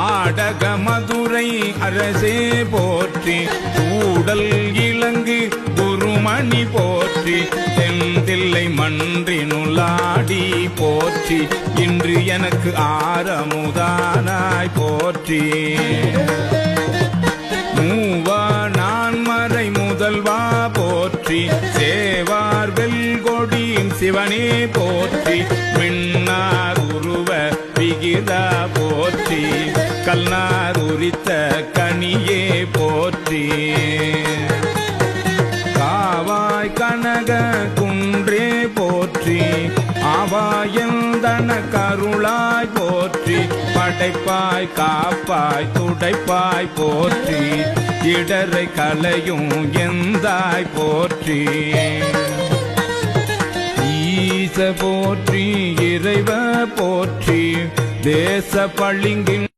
ஆடக மதுரை அரசே போற்றி கூடல் இலங்கு குருமணி போற்றி தென்தில்லை மன்றினுளாடி போற்றி இன்று எனக்கு ஆரமுதானாய் போற்றி. மூவா நான்மறை முதல்வா போற்றி சேவார் வெல்கொடியின் சிவனே போற்றி மின்னார் உருவ விகிதா போற்றி. கல்நார் உரித்த கனியே போற்றி. காவாய் கனக குன்றே போற்றி. ஆவாயந்தன கருளாய் போற்றி. படைப்பாய் காப்பாய் துடைப்பாய் போற்றி. இடரை கலையும் எந்தாய் போற்றி. ஈச போற்றி இறைவ போற்றி. தேச பளிங்கின்